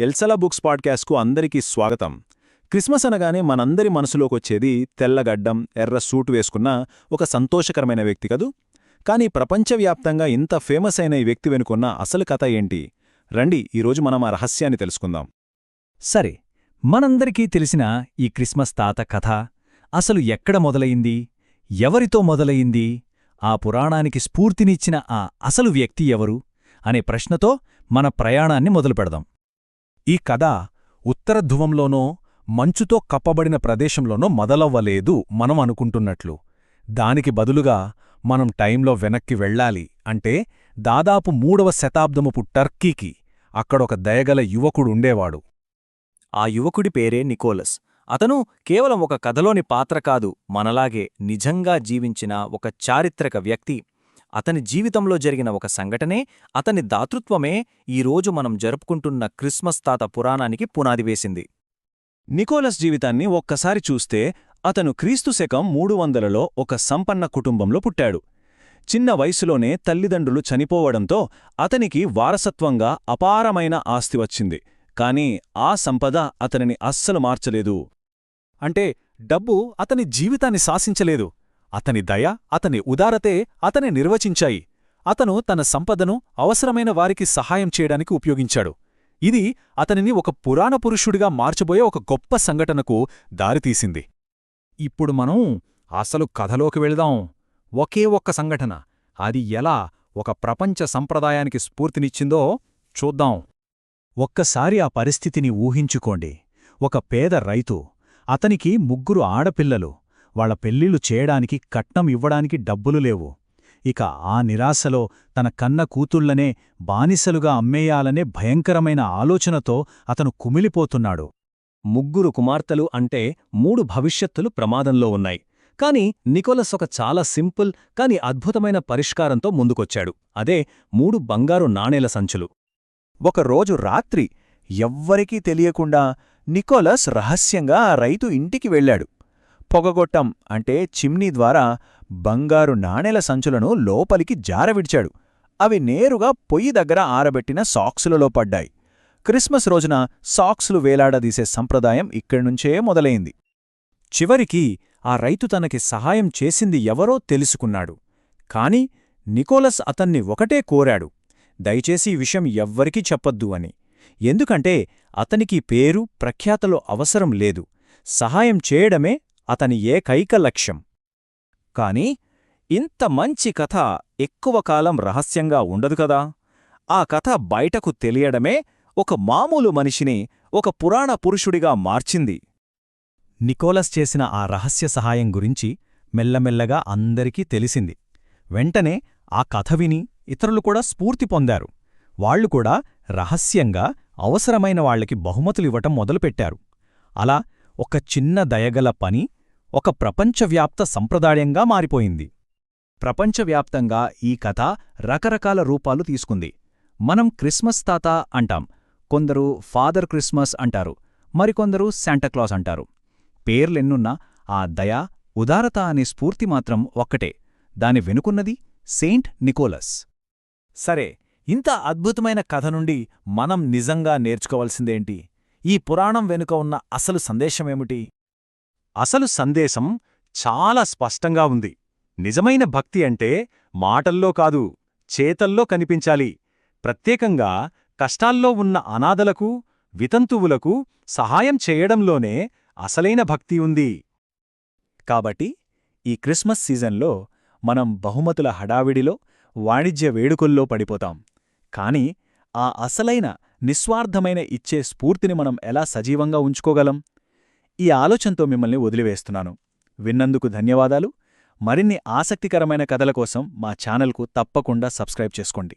ఎల్సలా books పాడ్కాస్ట్కు అందరికీ స్వాగతం. Christmas అనగానే మనందరి మనసులోకొచ్చేది తెల్లగడ్డం ఎర్ర సూట్ వేసుకున్న ఒక సంతోషకరమైన వ్యక్తి కదూ? కానీ ప్రపంచవ్యాప్తంగా ఇంత ఫేమస్ అయిన ఈ వ్యక్తి వెనుకున్న అసలు కథ ఏంటి? రండి ఈరోజు మనం ఆ రహస్యాన్ని తెలుసుకుందాం. సరే మనందరికీ తెలిసిన ఈ క్రిస్మస్ తాత కథ అసలు ఎక్కడ మొదలయింది? ఎవరితో మొదలయింది? ఆ పురాణానికి స్ఫూర్తినిచ్చిన ఆ అసలు వ్యక్తి ఎవరు? అనే ప్రశ్నతో మన ప్రయాణాన్ని మొదలుపెడదాం. ఈ కథ ఉత్తర ధ్రువంలోనో మంచుతో కప్పబడిన ప్రదేశంలోనో మొదలవ్వలేదు మనం అనుకుంటున్నట్లు. దానికి బదులుగా మనం టైంలో వెనక్కి వెళ్ళాలి అంటే దాదాపు మూడవ శతాబ్దముపు టర్కీకి అక్కడొక దయగల యువకుడుండేవాడు. ఆ యువకుడి పేరే నికోలస్. అతను కేవలం ఒక కథలోని పాత్ర కాదు మనలాగే నిజంగా జీవించిన ఒక చారిత్రక వ్యక్తి. అతని జీవితంలో జరిగిన ఒక సంఘటనే అతని దాతృత్వమే ఈరోజు మనం జరుపుకుంటున్న క్రిస్మస్ తాత పురాణానికి పునాది వేసింది. నికోలస్ జీవితాన్ని ఒక్కసారి చూస్తే అతను క్రీస్తు శకం మూడు వందలలో ఒక సంపన్న కుటుంబంలో పుట్టాడు. చిన్న వయసులోనే తల్లిదండ్రులు చనిపోవడంతో అతనికి వారసత్వంగా అపారమైన ఆస్తి వచ్చింది. కాని ఆ సంపద అతనిని అస్సలు మార్చలేదు. అంటే డబ్బు అతని జీవితాన్ని శాసించలేదు. అతని దయ అతని ఉదారతే అతని నిర్వచించాయి. అతను తన సంపదను అవసరమైన వారికి సహాయం చేయడానికి ఉపయోగించాడు. ఇది అతనిని ఒక పురాణ పురుషుడిగా మార్చబోయే ఒక గొప్ప సంఘటనకు దారితీసింది ఇప్పుడు మనం అసలు కథలోకి వెళదాం. ఒకే ఒక్క సంఘటన. అది ఎలా ఒక ప్రపంచ సంప్రదాయానికి స్ఫూర్తినిచ్చిందో చూద్దాం. ఒక్కసారి ఆ పరిస్థితిని ఊహించుకోండి. ఒక పేద రైతు అతనికి ముగ్గురు ఆడపిల్లలు వాళ్ళ పెళ్ళిళ్ళు చేయడానికి కట్నం ఇవ్వడానికి డబ్బులు లేవు. ఇక ఆ నిరాశలో తన కన్న కూతుళ్ళనే బానిసలుగా అమ్మేయాలనే భయంకరమైన ఆలోచనతో అతను కుమిలిపోతున్నాడు. ముగ్గురు కుమార్తెలు అంటే మూడు భవిష్యత్తులు ప్రమాదంలో ఉన్నాయి. కాని నికోలస్ ఒక చాలా సింపుల్ కాని అద్భుతమైన పరిష్కారంతో ముందుకొచ్చాడు. అదే మూడు బంగారు నాణేల సంచులు. ఒకరోజు రాత్రి ఎవ్వరికీ తెలియకుండా నికోలస్ రహస్యంగా ఆ రైతు ఇంటికి వెళ్ళాడు. పొగగొట్టం అంటే చిమ్నీ ద్వారా బంగారు నాణెల సంచులను లోపలికి జారవిడిచాడు. అవి నేరుగా పొయ్యి దగ్గర ఆరబెట్టిన సాక్సులలో పడ్డాయి. క్రిస్మస్ రోజున సాక్సులు వేలాడదీసే సంప్రదాయం ఇక్కడ్నుంచే మొదలైంది. చివరికి ఆ రైతు తనకి సహాయం చేసింది ఎవరో తెలుసుకున్నాడు. కాని నికోలస్ అతన్ని ఒకటే కోరాడు. దయచేసి ఈ విషయం ఎవ్వరికీ చెప్పొద్దు అని. ఎందుకంటే అతనికి పేరు ప్రఖ్యాతలో అవసరం లేదు. సహాయం చేయడమే అతని ఏకైక లక్ష్యం. కాని ఇంత మంచి కథ ఎక్కువ కాలం రహస్యంగా ఉండదు కదా? ఆ కథ బయటకు తెలియడమే ఒక మామూలు మనిషిని ఒక పురాణ పురుషుడిగా మార్చింది. నికోలస్ చేసిన ఆ రహస్య సహాయం గురించి మెల్లమెల్లగా అందరికీ తెలిసింది. వెంటనే ఆ కథ విని ఇతరులు కూడా స్ఫూర్తి పొందారు. వాళ్ళు కూడా రహస్యంగా అవసరమైన వాళ్ళకి బహుమతులివ్వటం మొదలుపెట్టారు. అలా ఒక చిన్న దయగల పని ఒక ప్రపంచవ్యాప్త సంప్రదాయంగా మారిపోయింది. ప్రపంచవ్యాప్తంగా ఈ కథ రకరకాల రూపాలు తీసుకుంది. మనం క్రిస్మస్ తాత అంటాం కొందరు ఫాదర్ క్రిస్మస్ అంటారు మరికొందరు శాంటాక్లాస్ అంటారు. పేర్లెన్నున్నా ఆ దయ ఉదారత అనే స్ఫూర్తి మాత్రం ఒక్కటే దాని వెనుకున్నది సెయింట్ నికోలస్. సరే ఇంత అద్భుతమైన కథ నుండి మనం నిజంగా నేర్చుకోవలసిందేంటి? ఈ పురాణం వెనుక ఉన్న అసలు సందేశమేమిటి అసలు సందేశం చాలా స్పష్టంగా ఉంది. నిజమైన భక్తి అంటే మాటల్లో కాదు చేతల్లో కనిపించాలి. ప్రత్యేకంగా కష్టాల్లో ఉన్న అనాథలకు వితంతువులకు సహాయం చేయడంలోనే అసలైన భక్తి ఉంది. కాబట్టి ఈ క్రిస్మస్ సీజన్లో మనం బహుమతుల హడావిడిలో వాణిజ్య వేడుకల్లో పడిపోతాం. కాని ఆ అసలైన నిస్వార్థమైన ఇచ్చే స్ఫూర్తిని మనం ఎలా సజీవంగా ఉంచుకోగలం? ఈ ఆలోచనతో మిమ్మల్ని వదిలివేస్తున్నాను. విన్నందుకు ధన్యవాదాలు. మరిన్ని ఆసక్తికరమైన కథల కోసం మా ఛానల్కు తప్పకుండా సబ్స్క్రైబ్ చేసుకోండి.